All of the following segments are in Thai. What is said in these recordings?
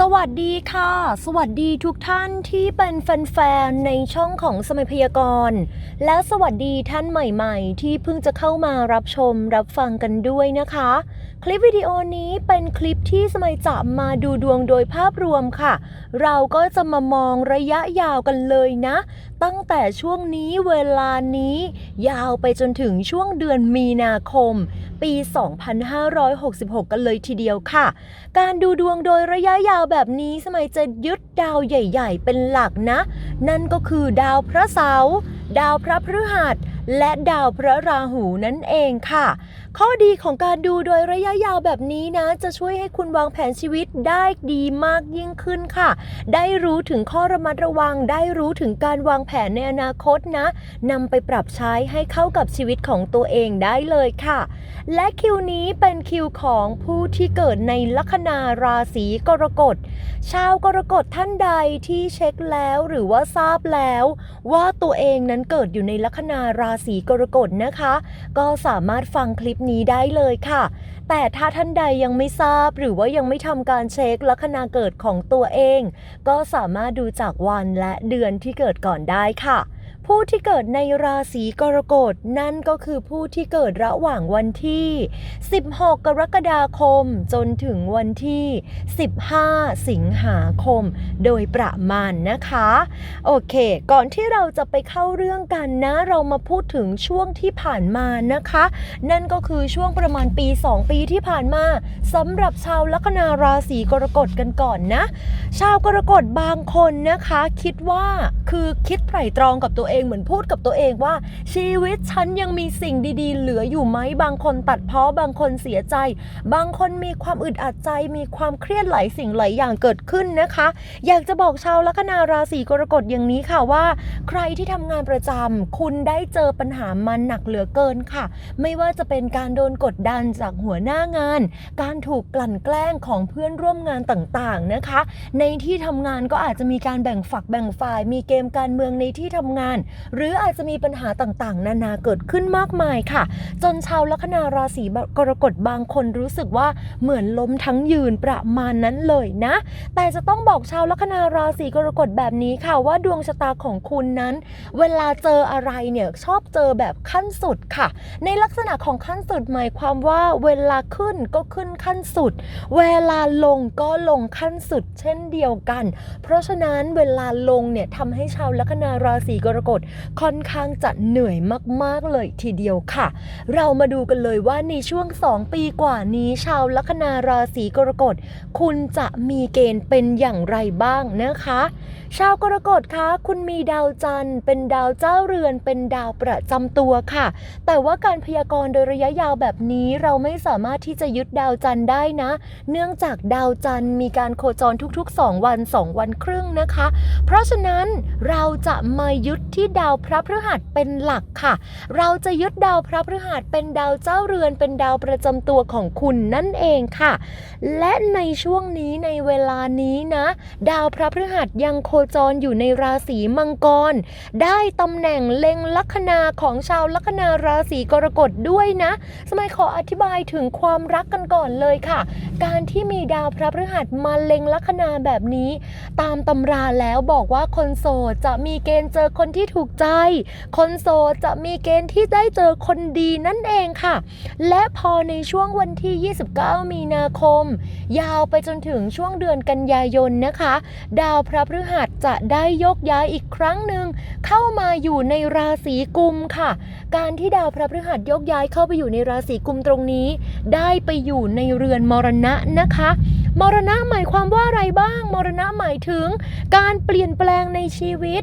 สวัสดีค่ะ สวัสดีทุกท่านที่เป็นแฟนๆในช่องของสมัยพยากรณ์ และสวัสดีท่านใหม่ๆ ที่เพิ่งจะเข้ามารับชมรับฟังกันด้วยนะคะ คลิปวิดีโอนี้เป็นคลิปที่สมัยจะมาดูดวงโดยภาพรวมค่ะ เราก็จะมามองระยะยาวกันเลยนะ ตั้งแต่ช่วงนี้เวลานี้ ยาวไปจนถึงช่วงเดือนมีนาคม ปี 2566 กันเลยทีเดียวค่ะ การดูดวงโดยระยะยาวแบบนี้สมัยจะยึดดาวใหญ่ ๆ เป็นหลักนะ นั่นก็คือดาวพระเสาร์ ดาวพระพฤหัส และดาวพระราหูนั่นเองค่ะ ข้อดีของการดูโดยระยะยาวแบบนี้นะ จะช่วยให้คุณวางแผนชีวิตได้ดีมากยิ่งขึ้นค่ะ ได้รู้ถึงข้อระมัดระวัง ได้รู้ถึงการวางแผนในอนาคตนะนำไปปรับใช้ให้เข้ากับชีวิตของตัวเองได้เลยค่ะ และคิวนี้เป็นคิวของผู้ที่เกิดในลัคนาราศีกรกฎ ชาวกรกฎท่านใดที่เช็คแล้วหรือว่าทราบแล้ว ว่าตัวเองนั้นเกิดอยู่ในลัคนาราศีกรกฎนะคะ ก็สามารถฟังคลิปนี้ได้เลยค่ะ แต่ถ้าท่านใดยังไม่ทราบหรือว่ายังไม่ทำการเช็คลัคนาเกิดของตัวเอง ก็สามารถดูจากวันและเดือนที่เกิดก่อนได้ค่ะ ผู้ที่เกิดในราศีกรกฎนั่นก็คือผู้ที่เกิดระหว่างวันที่ 16 กรกฎาคม จนถึงวันที่ 15 สิงหาคม โดยประมาณนะคะ โอเค ก่อนที่เราจะไปเข้าเรื่องกันนะ เรามาพูดถึงช่วงที่ผ่านมานะคะ นั่นก็คือช่วงประมาณปี 2 ปีที่ผ่านมาสำหรับชาวลัคนาราศีกรกฎกันก่อนนะ ชาวกรกฎบางคนนะคะ คิดว่าคือคิดไตร่ตรองกับตัวเองเหมือนพูดกับตัวเองว่า ชีวิตฉันยังมีสิ่งดีๆ เหลืออยู่ไหมบางคนตัดเพ้อบางคนเสียใจ บางคนมีความอึดอัดใจ มีความเครียดหลายสิ่งหลายอย่างเกิดขึ้นนะคะ อยากจะบอกชาวลัคนาราศีกรกฎอย่างนี้ค่ะว่า ใครที่ทำงานประจำคุณได้เจอปัญหามันหนักเหลือเกินค่ะ ไม่ว่าจะเป็นการโดนกดดันจากหัวหน้างาน การถูกกลั่นแกล้งของเพื่อนร่วมงานต่างๆนะคะ ในที่ทำงานก็อาจจะมีการแบ่งฝักแบ่งฝ่าย มีเกมการเมืองในที่ทำงานหรืออาจจะมีปัญหาต่างๆ นานาเกิดขึ้นมากมายค่ะ จนชาวลัคนาราศีกรกฎบางคนรู้สึกว่าเหมือนล้มทั้งยืนประมาณนั้นเลยนะ แต่จะต้องบอกชาวลัคนาราศีกรกฎแบบนี้ค่ะว่าดวงชะตาของคุณนั้น เวลาเจออะไรเนี่ยชอบเจอแบบขั้นสุดค่ะ ในลักษณะของขั้นสุดหมายความว่าเวลาขึ้นก็ขึ้นขั้นสุด เวลาลงก็ลงขั้นสุดเช่นเดียวกัน เพราะฉะนั้นเวลาลงเนี่ยทำให้ชาวลัคนาราศีกรกฎค่อนข้างจะเหนื่อยมากๆเลยทีเดียวค่ะ เรามาดูกันเลยว่าในช่วง 2 ปีกว่านี้ชาวลัคนาราศีกรกฎ คุณจะมีเกณฑ์เป็นอย่างไรบ้างนะคะ ชาวกรกฎคะคุณมีดาวจันทร์ เป็นดาวเจ้าเรือน เป็นดาวประจำตัวค่ะ แต่ว่าการพยากรณ์โดยระยะยาวแบบนี้เราไม่สามารถที่จะยึดดาวจันทร์ได้นะ เนื่องจากดาวจันทร์มีการโคจรทุกๆ 2 วัน 2 วันครึ่งนะคะ เพราะฉะนั้นเราจะมายึดที่ดาวพระพฤหัสเป็นหลักค่ะ เราจะยึดดาวพระพฤหัสเป็นดาวเจ้าเรือนเป็นดาวประจำตัวของคุณนั่นเองค่ะ และในช่วงนี้ในเวลานี้นะ ดาวพระพฤหัสยังโคจรอยู่ในราศีมังกร ได้ตำแหน่งเล็งลัคนาของชาวลัคนาราศีกรกฎด้วยนะ สมัยขออธิบายถึงความรักกันก่อนเลยค่ะ การที่มีดาวพระพฤหัสมาเล็งลัคนาแบบนี้ ตามตำราแล้วบอกว่าคนโสดจะมีเกณฑ์เจอคนที่ถูกใจ คนโสดจะมีเกณฑ์ที่ได้เจอคนดีนั่นเองค่ะ และพอในช่วงวันที่ 29 มีนาคม ยาวไปจนถึงช่วงเดือนกันยายนนะคะ ดาวพระพฤหัสจะได้ยกย้ายอีกครั้งหนึ่งเข้ามาอยู่ในราศีกุมค่ะ การที่ดาวพระพฤหัสยกย้ายเข้าไปอยู่ในราศีกุมตรงนี้ ได้ไปอยู่ในเรือนมรณะนะคะมรณะหมายความว่าอะไรบ้าง มรณะหมายถึง การเปลี่ยนแปลงในชีวิต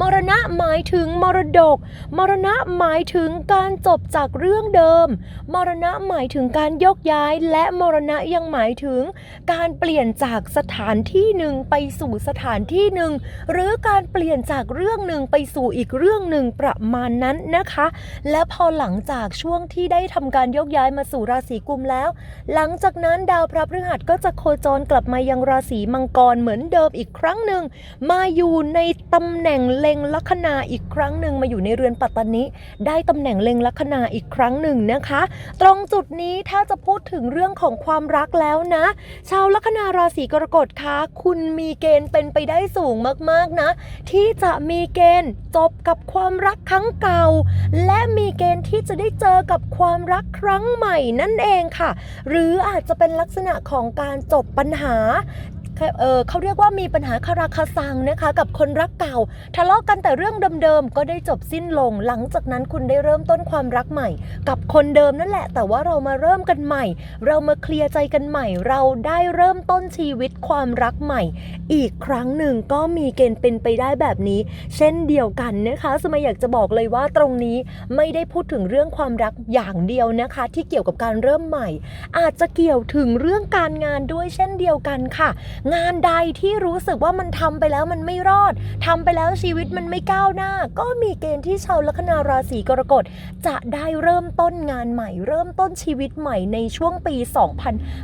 มรณะหมายถึงมรดก มรณะหมายถึงการจบจากเรื่องเดิม มรณะหมายถึงการยกย้าย และมรณะยังหมายถึง การเปลี่ยนจากสถานที่หนึ่งไปสู่สถานที่หนึ่งหรือการเปลี่ยนจากเรื่องหนึ่งไปสู่อีกเรื่องหนึ่งประมาณนั้นนะคะ และพอหลังจากช่วงที่ได้ทำการยกย้ายมาสู่ราศีกุมแล้ว หลังจากนั้นดาวพระพฤหัสก็จะโคจรกลับมายังราศีมังกรเหมือนเดิมอีกครั้งหนึ่งมาอยู่ในตำแหน่งเลเล็งลัคนาอีกครั้งหนึ่งมาอยู่ในเรือนปัตตานิได้ตำแหน่งเล็งลัคนาอีกครั้งหนึ่งนะคะ ตรงจุดนี้ถ้าจะพูดถึงเรื่องของความรักแล้วนะ ชาวลัคนาราศีกรกฎคะคุณมีเกณฑ์เป็นไปได้สูงมากๆนะ ที่จะมีเกณฑ์จบกับความรักครั้งเก่า และมีเกณฑ์ที่จะได้เจอกับความรักครั้งใหม่นั่นเองค่ะ หรืออาจจะเป็นลักษณะของการจบปัญหา เออเขาเรียกว่ามีปัญหาคาราคาซังนะคะ กับคนรักเก่า ทะเลาะกันแต่เรื่องเดิมๆก็ได้จบสิ้นลง หลังจากนั้นคุณได้เริ่มต้นความรักใหม่ กับคนเดิมนั่นแหละ แต่ว่าเรามาเริ่มกันใหม่ เรามาเคลียร์ใจกันใหม่ เราได้เริ่มต้นชีวิตความรักใหม่ อีกครั้งหนึ่งก็มีเกณฑ์เป็นไปได้แบบนี้ เช่นเดียวกันนะคะสมัยอยากจะบอกเลยว่าตรงนี้ไม่ได้พูดถึงเรื่องความรักอย่างเดียวนะคะ ที่เกี่ยวกับการเริ่มใหม่ อาจจะเกี่ยวถึงเรื่องการงานด้วยเช่นเดียวกันค่ะงานใดที่รู้สึกว่ามันทำไปแล้วมันไม่รอดทำไปแล้วชีวิตมันไม่ก้าวหน้า ก็มีเกณฑ์ที่ชาวลัคนาราศีกรกฎจะได้เริ่มต้นงานใหม่ เริ่มต้นชีวิตใหม่ในช่วงปี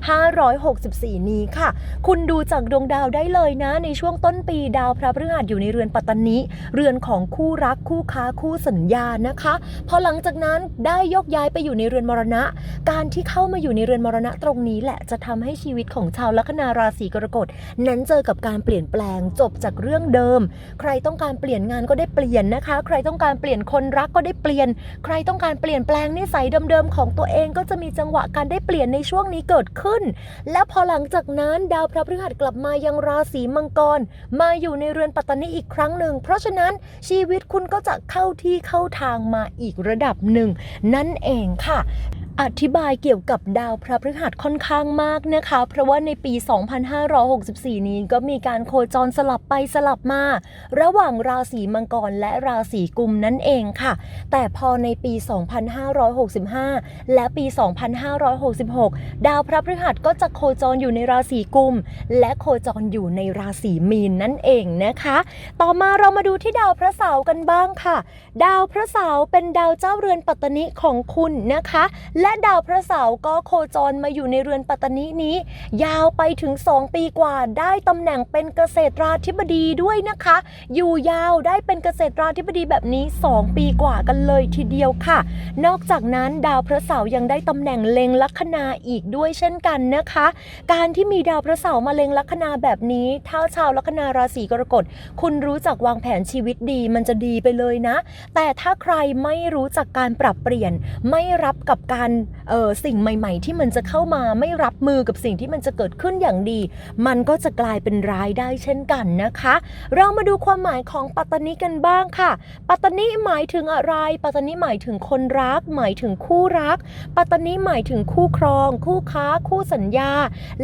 2564 นี้ค่ะ คุณดูจากดวงดาวได้เลยนะ ในช่วงต้นปีดาวพระพฤหัสอยู่ในเรือนปัตตานิเรือนของคู่รักคู่ค้าคู่สัญญานะคะพอหลังจากนั้นได้ยกย้ายไปอยู่ในเรือนมรณะ การที่เข้ามาอยู่ในเรือนมรณะตรงนี้แหละจะทำให้ชีวิตของชาวลัคนาราศีกรกฎนั้นเจอกับการเปลี่ยนแปลงจบจากเรื่องเดิม ใครต้องการเปลี่ยนงานก็ได้เปลี่ยนนะคะ ใครต้องการเปลี่ยนคนรักก็ได้เปลี่ยน ใครต้องการเปลี่ยนแปลงนิสัยเดิมๆของตัวเองก็จะมีจังหวะการได้เปลี่ยนในช่วงนี้เกิดขึ้น และพอหลังจากนั้นดาวพระพฤหัสกลับมายังราศีมังกร มาอยู่ในเรือนปัตตานีอีกครั้งหนึ่ง เพราะฉะนั้นชีวิตคุณก็จะเข้าที่เข้าทางมาอีกระดับหนึ่ง นั่นเองค่ะ อธิบายเกี่ยวกับดาวพระพฤหัสค่อนข้างมากนะคะ เพราะว่าในปี 2564 นี้ก็มีการโคจรสลับไปสลับมา ระหว่างราศีมังกรและราศีกุมนั่นเองค่ะ แต่พอในปี 2565 และปี 2566 ดาวพระพฤหัสก็จะโคจรอยู่ในราศีกุม และโคจรอยู่ในราศีมีนนั่นเองนะคะ ต่อมาเรามาดูที่ดาวพระเสาร์กันบ้างค่ะ ดาวพระเสาร์เป็นดาวเจ้าเรือนปัตตนิของคุณนะคะและดาวพระเสาร์ก็โคจรมาอยู่ในเรือนปัตตนินี้ ยาวไปถึง 2 ปีกว่าได้ตำแหน่งเป็นเกษตราธิบดีด้วยนะคะ อยู่ยาวได้เป็นเกษตราธิบดีแบบนี้ 2 ปีกว่ากันเลยทีเดียวค่ะ นอกจากนั้นดาวพระเสาร์ยังได้ตำแหน่งเล็งลัคนาอีกด้วยเช่นกันนะคะ การที่มีดาวพระเสาร์มาเล็งลัคนาแบบนี้ถ้าชาวลัคนาราศีกรกฎคุณรู้จักวางแผนชีวิตดีมันจะดีไปเลยนะ แต่ถ้าใครไม่รู้จักการปรับเปลี่ยนไม่รับกับการสิ่งใหม่ ๆ ที่มันจะเข้ามาไม่รับมือกับสิ่งที่มันจะเกิดขึ้นอย่างดี มันก็จะกลายเป็นร้ายได้เช่นกันนะคะ เรามาดูความหมายของปัตตานิกันบ้างค่ะ ปัตตานิหมายถึงอะไร ปัตตานิหมายถึงคนรัก หมายถึงคู่รัก ปัตตานิหมายถึงคู่ครอง คู่ค้า คู่สัญญา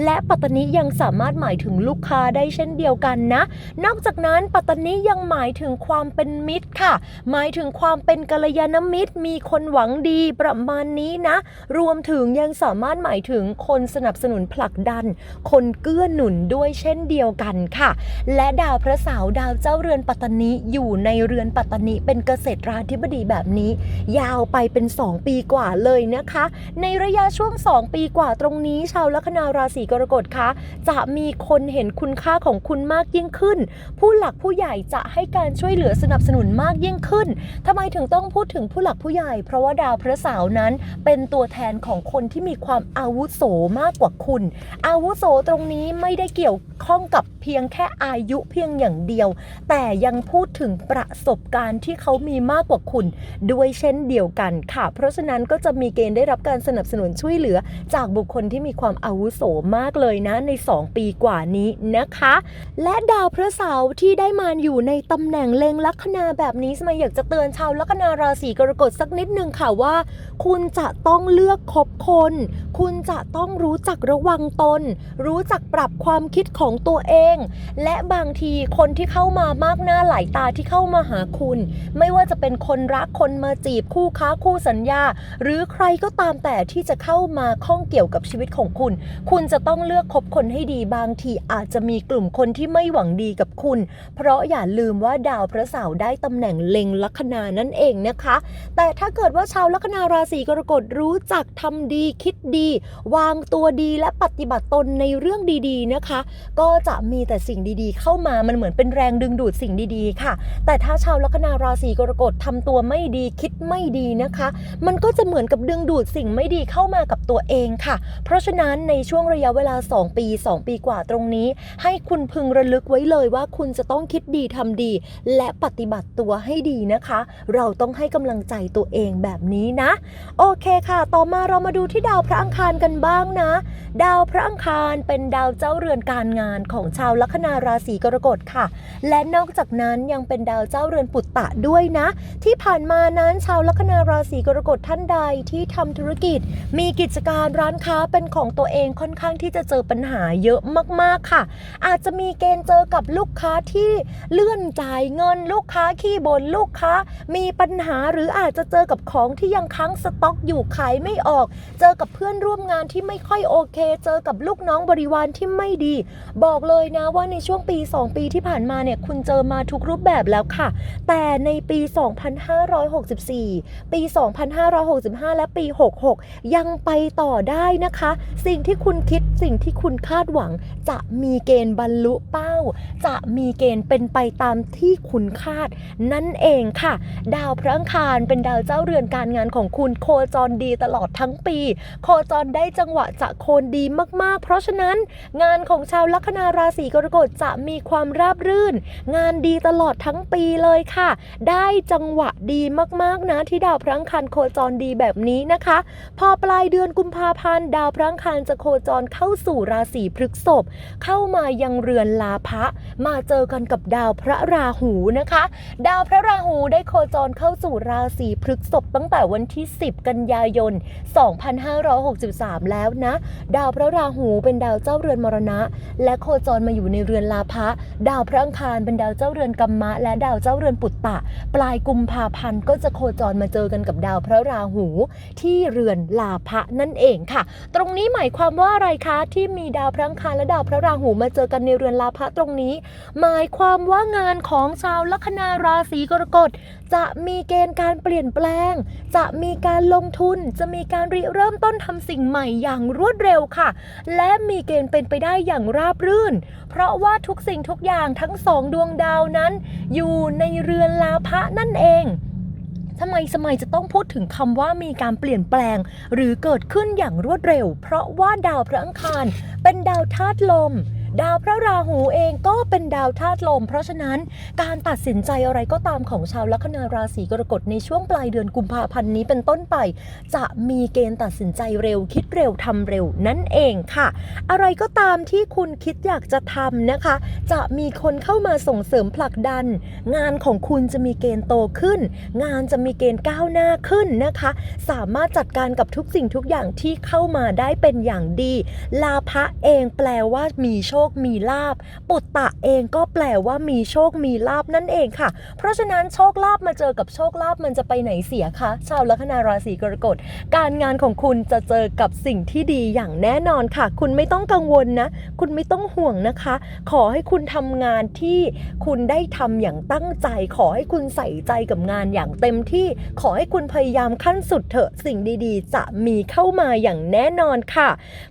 และปัตตานิยังสามารถหมายถึงลูกค้าได้เช่นเดียวกันนะ นอกจากนั้นปัตตานิยังหมายถึงความเป็นมิตรค่ะ หมายถึงความเป็นกัลยาณมิตร มีคนหวังดีประมาณนี้นะรวมถึงยังสามารถหมายถึงคนสนับสนุนผลักดัน คนเกื้อหนุนด้วยเช่นเดียวกันค่ะ และดาวพระเสาร์ดาวเจ้าเรือนปัตตานีอยู่ในเรือนปัตตานีเป็นเกษตราธิบดีแบบนี้ ยาวไปเป็น 2 ปีกว่าเลยนะคะ ในระยะช่วง 2 ปีกว่าตรงนี้ชาวลัคนาราศีกรกฎคะจะมีคนเห็นคุณค่าของคุณมากยิ่งขึ้น ผู้หลักผู้ใหญ่จะให้การช่วยเหลือสนับสนุนมากยิ่งขึ้นทำไมถึงต้องพูดถึงผู้หลักผู้ใหญ่ เพราะว่าดาวพระเสาร์นั้นเป็นตัวแทนของคนที่มีความอาวุโสมากกว่าคุณ อาวุโสตรงนี้ไม่ได้เกี่ยวข้องกับเพียงแค่อายุเพียงอย่างเดียว แต่ยังพูดถึงประสบการณ์ที่เขามีมากกว่าคุณ ด้วยเช่นเดียวกันค่ะ เพราะฉะนั้นก็จะมีเกณฑ์ได้รับการสนับสนุนช่วยเหลือ จากบุคคลที่มีความอาวุโสมากเลยนะใน 2 ปีกว่านี้นะคะ และดาวพระเสาร์ที่ได้มาอยู่ในตำแหน่งเลงลัคนาแบบนี้สมัยอยากจะเตือนชาวลัคนาราศีกรกฎสักนิดนึงค่ะว่า คุณจะต้ององเลือกคบคน คุณจะต้องรู้จักระวังตน รู้จักปรับความคิดของตัวเอง และบางทีคนที่เข้ามามากหน้าหลายตาที่เข้ามาหาคุณ ไม่ว่าจะเป็นคนรักคนมาจีบคู่ค้าคู่สัญญา หรือใครก็ตามแต่ที่จะเข้ามาข้องเกี่ยวกับชีวิตของคุณ คุณจะต้องเลือกคบคนให้ดีบางทีอาจจะมีกลุ่มคนที่ไม่หวังดีกับคุณ เพราะอย่าลืมว่าดาวพระเสาร์ได้ตำแหน่งเล็งลัคนานั่นเองนะคะ แต่ถ้าเกิดว่าชาวลัคนาราศีกรกฎรู้รู้จักทำดีคิดดี วางตัวดีและปฏิบัติตนในเรื่องดีๆนะคะ ก็จะมีแต่สิ่งดีๆ เข้ามามันเหมือนเป็นแรงดึงดูดสิ่งดีๆ ค่ะ แต่ถ้าชาวลัคนาราศีกรกฎทำตัวไม่ดีคิดไม่ดีนะคะ มันก็จะเหมือนกับดึงดูดสิ่งไม่ดีเข้ามากับตัวเองค่ะ เพราะฉะนั้นในช่วงระยะเวลา 2 ปี 2 ปีกว่าตรงนี้ ให้คุณพึงระลึกไว้เลยว่าคุณจะต้องคิดดีทำดี และปฏิบัติตัวให้ดีนะคะ เราต้องให้กำลังใจตัวเองแบบนี้นะ โอเคค่ะต่อมาเรามาดูที่ดาวพระอังคารกันบ้างนะ ดาวพระอังคารเป็นดาวเจ้าเรือนการงานของชาวลัคนาราศีกรกฎค่ะ และนอกจากนั้นยังเป็นดาวเจ้าเรือนปุตตะด้วยนะ ที่ผ่านมานั้นชาวลัคนาราศีกรกฎท่านใดที่ทำธุรกิจ มีกิจการร้านค้าเป็นของตัวเองค่อนข้างที่จะเจอปัญหาเยอะมากๆค่ะ อาจจะมีเกณฑ์เจอกับลูกค้าที่เลื่อนจ่ายเงินลูกค้าขี้บน่นลูกค้า มีปัญหาหรืออาจจะเจอกับของที่ยังค้างสต็อกอยู่ขายไม่ออก เจอกับเพื่อนร่วมงานที่ไม่ค่อยโอเค เจอกับลูกน้องบริวารที่ไม่ดี บอกเลยนะว่าในช่วงปี 2 ปีที่ผ่านมาเนี่ยคุณเจอมาทุกรูปแบบแล้วค่ะ แต่ในปี 2564 ปี 2565 และปี 66 ยังไปต่อได้นะคะ สิ่งที่คุณคิดสิ่งที่คุณคาดหวัง จะมีเกณฑ์บรรลุเป้า จะมีเกณฑ์เป็นไปตามที่คุณคาด นั่นเองค่ะ ดาวพระอังคารเป็นดาวเจ้าเรือนการงานของคุณโคจรดีตลอดทั้งปี โคจรได้จังหวะจะโคนดีมากๆ เพราะฉะนั้น งานของชาวลัคนาราศีกรกฎจะมีความราบรื่น งานดีตลอดทั้งปีเลยค่ะ ได้จังหวะดีมากๆนะที่ดาวพระอังคารโคจรดีแบบนี้นะคะ พอปลายเดือนกุมภาพันธ์ดาวพระอังคารจะโคจรเข้าสู่ราศีพฤกษภเข้ามายังเรือนลาภะมาเจอกันกับดาวพระราหูนะคะ ดาวพระราหูได้โคจรเข้าสู่ราศีพฤกษภตั้งแต่วันที่ 10 กันยายน 2563 แล้วนะ ดาวพระราหูเป็นดาวเจ้าเรือนมรณะ และโคจรมาอยู่ในเรือนลาภะดาวพระอังคารเป็นดาวเจ้าเรือนกัมมะ และดาวเจ้าเรือนปุตตะ ปลายกุมภาพันธ์ก็จะโคจรมาเจอกันกับดาวพระราหูที่เรือนลาภะนั่นเองค่ะ ตรงนี้หมายความว่าอะไรคะ ที่มีดาวพระอังคารและดาวพระราหูมาเจอกันในเรือนลาภะตรงนี้ หมายความว่างานของชาวลัคนาราศีกรกฎจะมีเกณฑ์การเปลี่ยนแปลง จะมีการลงทุนจะมีการริเริ่มต้นทำสิ่งใหม่อย่างรวดเร็วค่ะ และมีเกณฑ์เป็นไปได้อย่างราบรื่น เพราะว่าทุกสิ่งทุกอย่างทั้งสองดวงดาวนั้น อยู่ในเรือนลาภะนั่นเองทำไมสมัยจะต้องพูดถึงคำว่ามีการเปลี่ยนแปลง หรือเกิดขึ้นอย่างรวดเร็ว เพราะว่าดาวพระอังคารเป็นดาวธาตุลม ดาวพระราหูเองก็เป็นดาวธาตุลม เพราะฉะนั้นการตัดสินใจอะไรก็ตามของชาวลัคนาราศีกรกฎในช่วงปลายเดือนกุมภาพันธ์นี้เป็นต้นไป จะมีเกณฑ์ตัดสินใจเร็วคิดเร็วทำเร็วนั่นเองค่ะ อะไรก็ตามที่คุณคิดอยากจะทำนะคะ จะมีคนเข้ามาส่งเสริมผลักดัน งานของคุณจะมีเกณฑ์โตขึ้น งานจะมีเกณฑ์ก้าวหน้าขึ้นนะคะ สามารถจัดการกับทุกสิ่งทุกอย่างที่เข้ามาได้เป็นอย่างดี ลาภะเองแปลว่ามีโชคมีลาบ ปุตตะเองก็แปลว่ามีโชคมีลาบนั่นเองค่ะ เพราะฉะนั้นโชคลาบมาเจอกับโชคลาบมันจะไปไหนเสียคะชาวลัคนาราศีกรกฎการงานของคุณจะเจอกับสิ่งที่ดีอย่างแน่นอนค่ะ คุณไม่ต้องกังวลนะ คุณไม่ต้องห่วงนะคะ ขอให้คุณทำงานที่คุณได้ทำอย่างตั้งใจ ขอให้คุณใส่ใจกับงานอย่างเต็มที่ ขอให้คุณพยายามขั้นสุดเถอะสิ่งดีๆ จะมีเข้ามาอย่างแน่นอนค่ะ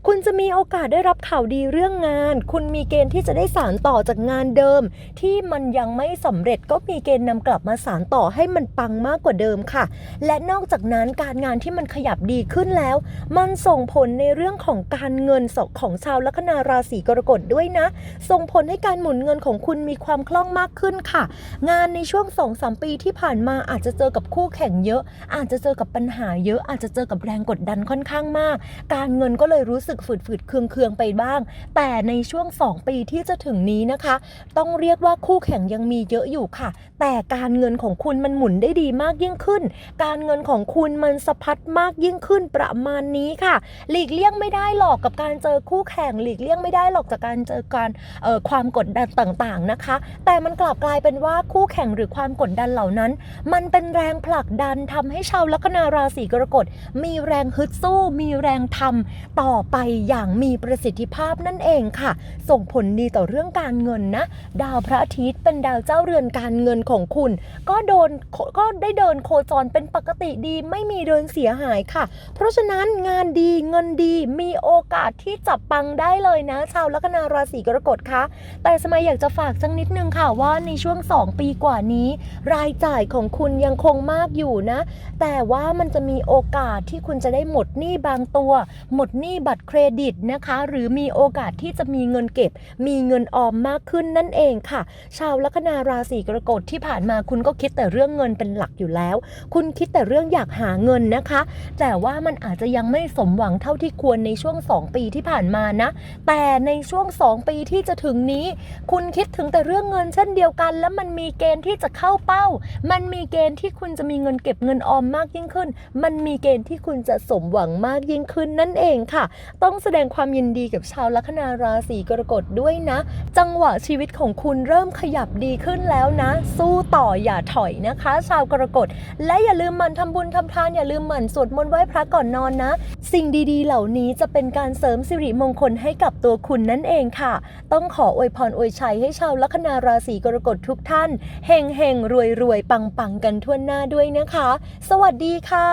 คุณจะมีโอกาสได้รับข่าวดีเรื่องงานคุณณมีเกณฑ์ที่จะได้สารต่อจากงานเดิม ที่มันยังไม่สำเร็จก็มีเกณฑ์นำกลับมาสารต่อให้มันปังมากกว่าเดิมค่ะ และนอกจากนั้นการงานที่มันขยับดีขึ้นแล้ว มันส่งผลในเรื่องของการเงินของชาวลัคนาราศีกรกฎด้วยนะ ส่งผลให้การหมุนเงินของคุณมีความคล่องมากขึ้นค่ะ งานในช่วง2อสปีที่ผ่านมาอาจจะเจอกับคู่แข่งเยอะ อาจจะเจอกับปัญหาเยอะ อาจจะเจอกับแรงกดดันค่อนข้างมาก การเงินก็เลยรู้สึกฝืดๆเคืองๆไปบ้าง แต่ในช่วง2 ปีที่จะถึงนี้นะคะ ต้องเรียกว่าคู่แข่งยังมีเยอะอยู่ค่ะ แต่การเงินของคุณมันหมุนได้ดีมากยิ่งขึ้น การเงินของคุณมันสะพัดมากยิ่งขึ้นประมาณนี้ค่ะ หลีกเลี่ยงไม่ได้หรอกกับการเจอคู่แข่งหลีกเลี่ยงไม่ได้หรอกจากการเจอการออความกดดันต่างๆนะคะ แต่มันกลับกลายเป็นว่าคู่แข่งหรือความกดดันเหล่านั้น มันเป็นแรงผลักดันทำให้ชาวลัคนาราศีกรกฎมีแรงฮึดสู้ มีแรงทำต่อไปอย่างมีประสิทธิภาพนั่นเองค่ะส่งผลดีต่อเรื่องการเงินนะ ดาวพระอาทิตย์เป็นดาวเจ้าเรือนการเงินของคุณ ก็โดนก็ได้เดินโคจรเป็นปกติดีไม่มีเดินเสียหายค่ะ เพราะฉะนั้นงานดีเงินดีมีโอกาสที่จับปังได้เลยนะ ชาวลัคนาราศีกรกฎคะแต่สมัยอยากจะฝากสักนิดนึงค่ะว่าในช่วง 2 ปีกว่านี้ รายจ่ายของคุณยังคงมากอยู่นะ แต่ว่ามันจะมีโอกาสที่คุณจะได้หมดหนี้บางตัว หมดหนี้บัตรเครดิตนะคะ หรือมีโอกาสที่จะมีเงินเก็บ มีเงินออมมากขึ้นนั่นเองค่ะ ชาวลัคนาราศีกรกฎที่ผ่านมาคุณก็คิดแต่เรื่องเงินเป็นหลักอยู่แล้ว คุณคิดแต่เรื่องอยากหาเงินนะคะ แต่ว่ามันอาจจะยังไม่สมหวังเท่าที่ควรในช่วง 2 ปีที่ผ่านมานะ แต่ในช่วง 2 ปีที่จะถึงนี้ คุณคิดถึงแต่เรื่องเงินเช่นเดียวกัน แล้วมันมีเกณฑ์ที่จะเข้าเป้า มันมีเกณฑ์ที่คุณจะมีเงินเก็บเงินออมมากยิ่งขึ้น มันมีเกณฑ์ที่คุณจะสมหวังมากยิ่งขึ้นนั่นเองค่ะ ต้องแสดงความยินดีกับชาวลัคนาราศีกรกฎด้วยนะ จังหวะชีวิตของคุณเริ่มขยับดีขึ้นแล้วนะ สู้ต่ออย่าถอยนะคะ ชาวกรกฎและอย่าลืมมันทำบุญทำทานอย่าลืมหมั่นสวดมนต์ไหว้พระก่อนนอนนะ สิ่งดีๆ เหล่านี้จะเป็นการเสริมสิริมงคลให้กับตัวคุณนั่นเองค่ะ ต้องขออวยพรอวยชัยให้ชาวลัคนาราศีกรกฎทุกท่านเฮงเฮงรวยรวยปังปังกันทั่วหน้าด้วยนะคะ สวัสดีค่ะ